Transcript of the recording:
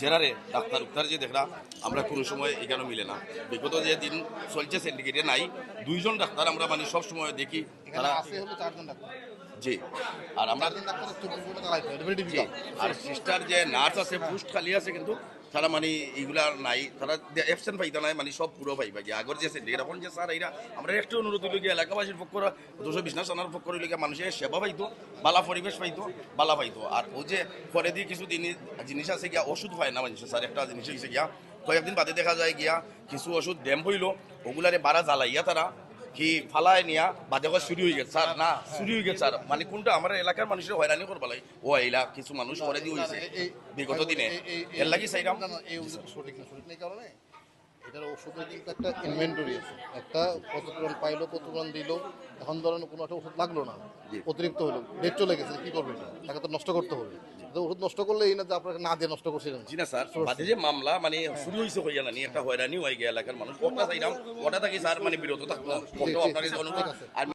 জেরারে doctor উক্তার যে দেখরা আমরা কোনো সময় এখানে মিলে না। বিগত যে দিন চলছে সেন্ডিকেটে নাই, দুইজন ডাক্তার আমরা মানে সব সময় দেখি। এখানে তারা আছে হলো চারজন ডাক্তার। জি। আর আমরা চারজন ডাক্তার চব্বিশ ঘণ্টা চালাইতে হয় ভেরি জি। আর সিস্টার যে নার্স আছে পোস্ট খালি আছে কিন্তু তারা মানে এইগুলার নাই। তারা অ্যাবসেন্ট পাইতা নাই মানে সব পুরো পাইবা গিয়ে। আগর যে সিন্ডিকেট এখন যে স্যার এইরা আমরা একটু অনুরোধ হইল গিয়ে এলাকাবাসীর পক্ষ দুশো বিশনাশ আনার পক্ষ হইল গিয়ে মানুষের সেবা পাইতো বালা পরিবেশ পাইতো বালা পাইতো। আর ও যে পরে দিয়ে কিছু জিনিস জিনিস আছে গিয়া ওষুধ পায় না মানুষ স্যার একটা জিনিস হয়েছে গিয়া। কয়েকদিন বাদে দেখা যায় গিয়া কিছু ওষুধ ড্যাম হইল ওগুলারে বাড়া জ্বালাইয়া তারা কি ফালাই নিয়া বা দেখো চুরি হয়ে গেছে স্যার না চুরি হয়ে গেছে স্যার মানে কোনটা আমার এলাকার মানুষের হয়রানি করবা লাগে ও এইলা কিছু মানুষ পরে দিয়ে হয়েছে বিগত দিনে এর লাগি চাইলাম সঠিক না সঠিক নেই কারণে এটার ওষুধের কিন্তু একটা ইনভেন্টরি আছে। একটা কতক্ষণ পাইলো কতক্ষণ দিল এখন ধরেন কোনো একটা ওষুধ লাগল না অতিরিক্ত হলো ডেট চলে গেছে কি করবে তাকে তো নষ্ট করতে হবে। ওষুধ নষ্ট করলে এই না যে আপনাকে না দিয়ে নষ্ট করছিলেন জি না স্যার বাদে যে মামলা মানে শুরু হয়েছে হয়ে না একটা হয়রানি হয়ে গেল এলাকার মানুষ। কটা চাইলাম কটা থাকি স্যার মানে বিরত থাকল ঠিক অনুরোধ আর